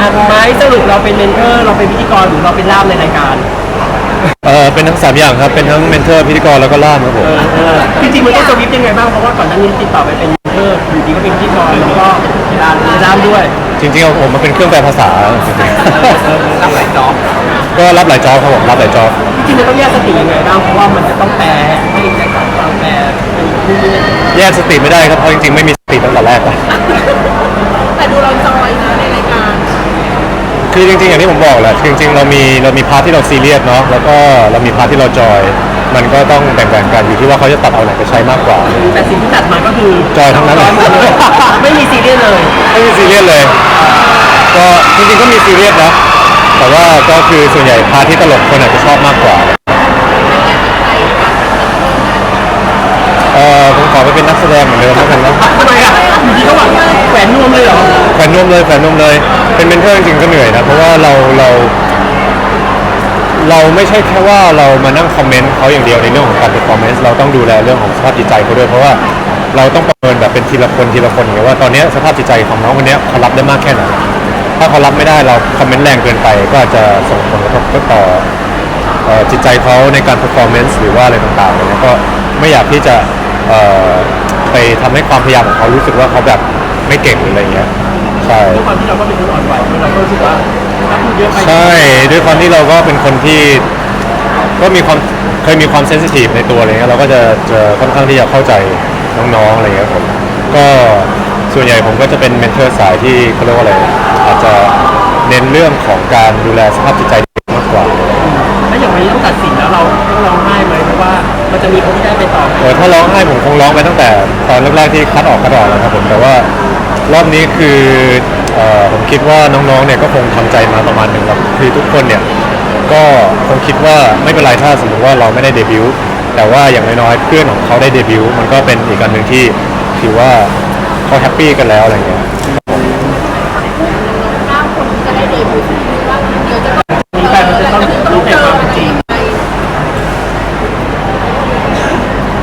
อะไม้สรุปเราเป็นเมนเทอร์ เราเป็นพิธีกรหรือเราเป็นล่ามในรายการเออเป็นทั้งสามอย่างครับ เป็นทั้งเมนเทอร์พิธีกรแล้วก็ล่ามครับผม เออเออจริงๆมันต้องสวิตช์ยังไงบ้าง เพราะว่าก่อนหน้านี้ติดต่อไปเป็นเมนเทอร์อยู่ดีก็เป็นพิธีกรแล้วก็ล่ามล่ามด้วย จริงๆเอาผมมาเป็นเครื่องแปลภาษาจริงรับหลายจ็อบๆก็รับหลายจอบครับผมรับหลายจอบจริงๆมันต้องแยกสติยังไงบ้าง เพราะว่ามันจะต้องแปลให้ในการฟังแปลเป็นนู่นนี่นั่นแยกสติไม่ได้ครับเพราะจริงๆไม่มีสติตั้งแต่แรกอะ แต่ดูเราจอยนะในรายการ คือจริงๆอย่างที่ผมบอกแหละคือจริงๆเรามีเรามีพาร์ทที่เราซีเรียสเนาะแล้วก็เรามีพาร์ทที่เราจอย มันก็ต้องแบ่งๆกันอยู่ที่ว่าเขาจะตัดเอาไหนไปใช้มากกว่า แต่สิ่งที่ตัดมาก็คือจอยทั้งนั้นเลยไม่มีซีเรียสเลย ไม่มีซีเรียสเลย ก็จริงๆก็มีซีเรียสนะแต่ว่าก็คือส่วนใหญ่พาร์ทที่ตลกคนอาจจะชอบมากกว่าเออผมขอไปเป็นนักแสดงเหมือนเดิมแล้วกันนะทำไมอะอยู่ดีก็หวังแขวนนวมเลยเหรอแฟนนวมเลยแฟนนวมเลย เป็นเมนเทอร์จริงๆก็เหนื่อยนะเพราะว่าเราเรา เราไม่ใช่แค่ว่าเรามานั่งคอมเมนต์เขาอย่างเดียวในเรื่องของการเป็นคอมเมนต์เราต้องดูแลเรื่องของสภาพจิตใจเขาด้วยเพราะว่าเราต้องประเมินแบบเป็นทีละคนทีละคนอย่างเงี้ยว่าตอนเนี้ยสภาพจิตใจของน้องคนเนี้ยเขารับได้มากแค่ไหนถ้าเขารับไม่ได้เราคอมเมนต์แรงเกินไปก็อาจจะส่งผลกระทบต่อเอ่อจิตใจเขาในการ performance หรือว่าอะไรต่างๆเนี่ยก็ไม่อยากที่จะเอ่อไปทำให้ความพยายามของเขารู้สึกว่าเขาแบบไม่เก่งหรืออะไรเงี้ย ใช่ ด้วยความที่เราก็เป็นคนอ่อนไหวเราก็รู้สึกว่าถ้าพูดเยอะไปใช่ด้วยความที่เราก็เป็นคนที่ก็มีความเคยมีความเซนซิทีฟในตัวอะไรเงี้ยเราก็จะจะค่อนข้างที่จะเข้าใจน้องๆอะไรเงี้ยผมก็ส่วนใหญ่ผมก็จะเป็นเมนเทอร์สายที่เขาเรียกว่าอะไรอาจจะเน้นเรื่องของการดูแลสภาพจิตใจมากกว่าถ้าอย่างวันนี้ต้องตัดสินแล้วเราต้องร้องไห้ไหมเพราะว่ามันจะมีคนที่ได้ไปต่อเออถ้าร้องไห้ผมคงร้องไปตั้งแต่ตอนแรกๆที่คัดออกคัดออกแล้วครับผมแต่ว่า รอบนี้คือเอ่อผมคิดว่าน้องๆเนี่ยก็คงทำใจมาประมาณหนึ่งแล้วคือทุกคนเนี่ยก็คงคิดว่าไม่เป็นไรถ้าสมมติว่าเราไม่ได้เดบิวต์แต่ว่าอย่างน้อยๆเพื่อนของเขาได้เดบิวต์มันก็เป็นอีกอันหนึ่งที่ถือว่าเขาแฮปปี้กันแล้วอะไรเงี้ย เก้าคนจะได้เดบิวต์ว่าเดี๋ยวจะต้องมีแต่มันจะต้องรู้แต่ความเป็นจริง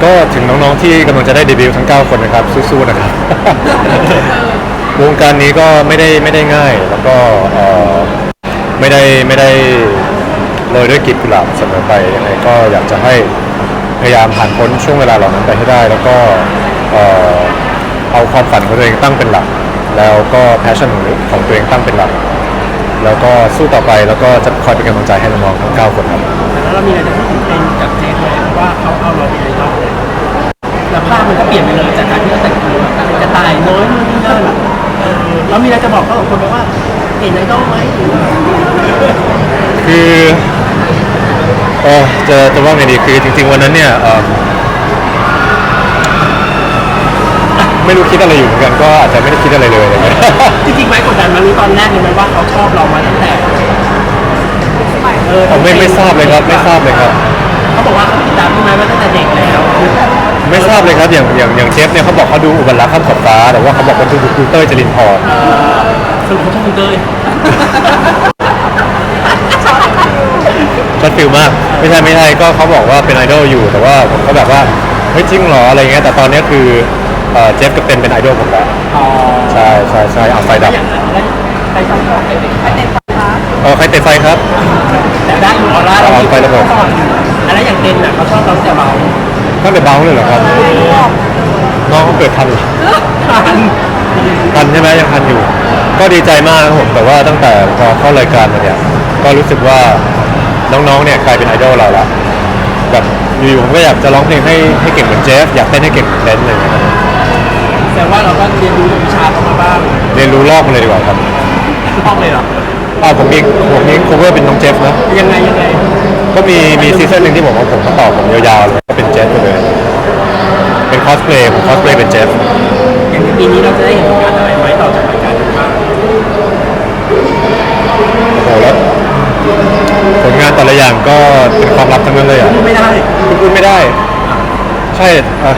ก็ถึงน้องๆที่กำลังจะได้เดบิวต์ทั้ง 9 คนนะครับสู้ๆนะครับ วงการนี้ก็ไม่ได้ไม่ได้ง่าย แล้วก็เอ่อไม่ได้ไม่ได้โรยด้วยกลีบกุหลาบเสมอไปยังไงก็อยากจะให้พยายามผ่านพ้นช่วงเวลาเหล่านั้นไปให้ได้ แล้วก็เอ่อเอาความฝันของตัวเองตั้งเป็นหลัก แล้วก็แพชชั่นของตัวเองตั้งเป็นหลัก แล้วก็สู้ต่อไปแล้วก็จะคอยเป็นกำลังใจให้น้องๆทั้ง9คนครับ แล้วเรามีอะไรจะพูดถึงเป็นกับเจฟไหมว่าเขาเอาเราเป็นไอดอล แล้วภาพมันก็เปลี่ยนไปเลยจากการที่เราแต่งตัวกระต่ายน้อยนู่นนี่นั่นเออเรามีอะไรจะบอกเขาสองคนไหมว่า เห็นไอดอลไหมหรือว่าคือเออจะจะว่าไงดีคือจริง ๆ วันนั้นเนี่ยเอิ่มไม่รู้คิดอะไรอยู่เหมือนกันก็อาจจะไม่ได้คิดอะไรเลยอะไรเงี้ย จริงๆไหมกดดันมารู้ตอนแรกเลยไหมว่าเขาชอบเรามาตั้งแต่ เออผมไม่ไม่ทราบเลยครับไม่ทราบเลยครับ เขาบอกว่าเขา ติดตามพี่ไม้มาตั้งแต่เด็กแล้วไม่ทราบเลยครับอย่างอย่างอย่างเชฟเนี่ยเขาบอกเขาดูอุบัติรักข้ามขอบฟ้า แต่ว่าเขาบอกว่าดูดูเต้ยจรินพรสรุปเขาชอบคุณเต้ยช็อตฟิลมาก ไม่ใช่ไม่ใช่ก็เขาบอกว่าเป็นไอดอลอยู่แต่ว่าผมก็แบบว่าเฮ้ยจริงเหรออะไรเงี้ยแต่ตอนเนี้ยคือเอ่อเจฟกับเต็นเป็นไอดอลผมแล้วอ๋อใช่ใช่ใช่เอาไฟดับอย่างนั้นใครชอบใครเป็นใครเต้นเออใครเตะไฟครับแต่ได้อยู่ออร่าเอาไประเบิด อะไรอย่างเต้นอะเขาชอบเราแต่เบาตั้งแต่เบาเลยเหรอครับ น้องเขาเกิดทันเหรอทันทันใช่ไหมยังทันอยู่ ก็ดีใจมากครับผมแต่ว่าตั้งแต่พอเข้ารายการมาเนี่ยก็รู้สึกว่าน้องๆเนี่ยกลายเป็นไอดอลเราละแบบอยู่ๆผมก็อยากจะร้องเพลงให้ให้เก่งเหมือนเจฟอยากเต้นให้เก่งเหมือนเต้นอะไรอย่างเงี้ยครับแต่ว่าเราก็เรียนรู้วิชาเข้ามาบ้างเรียนรู้ลอกมาเลยดีกว่าครับห้องเลยเหรออ่าผมมีผมมี cover เป็นน้องเจฟนะยังไงยังไง ก็มีมีซีซั่นหนึ่งที่ผมเอาผมมาต่อผมยาวๆเลยก็เป็นเจฟไปเลย เป็นคอสเพลย์ผมคอสเพลย์เป็นเจฟอย่างในปีนี้เราจะได้เห็นผลงานอะไรไหมต่อจากรายการนี้บ้างโอ้โหแล้วผลงานแต่ละอย่างก็เป็นความลับทั้งนั้นเลยอะพูดไม่ได้คุณพูดไม่ได้ ใช่อะ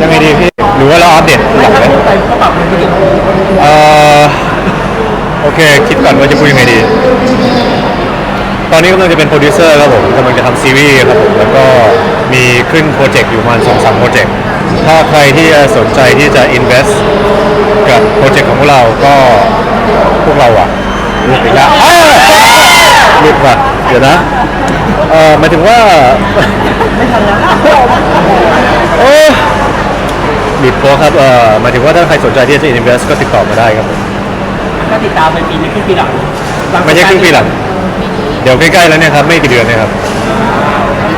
ยังไงดีพี่หรือว่าเราอัปเดตหไม่ลังถ้าไหม พูดไปก็ปรับมันไปอีกเอ่อโอเค คิดก่อนว่าจะพูดยังไงดี ตอนนี้กำลังจะเป็นโปรดิวเซอร์ครับผมกำลังจะทำซีรีส์ครับผมแล้วก็มีขึ้นโปรเจกต์อยู่ประมาณสองสามโปรเจกต์ถ้าใครที่สนใจที่จะ invest กับโปรเจกต์ของพวกเราก็พวกเราอะหลุดอีกแล้วอ้าวหลุดว่ะเดี๋ยวนะเออหมายถึงว่าไม่ทันแล้วโอ้บิดโปครับเออหมายถึงว่าถ้าใครสนใจที่จะ invest ก็ติดต่อมาได้ครับผมก็ติดตามไปปีนี้ครึ่งปีหลังไม่ใช่ครึ่งปีหลัง เดี๋ยวใกล้ๆแล้วเนี่ยครับไม่กี่เดือนเนะครับ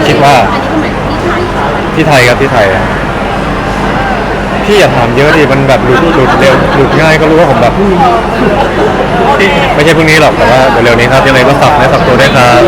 คิดว่า อันนี้คือหมายถึงที่ไทยที่ไทยครับที่ไทยพี่อย่าถามเยอะดิมันแบบหลุดหลุดเร็วหลุดง่ายก็รู้ว่าผมแบบ ไม่ใช่พรุ่งนี้หรอกแต่ว่าเดี๋ยวเร็วนี้ครับยังไงก็สักเนื้อฝากตัวได้วยครับ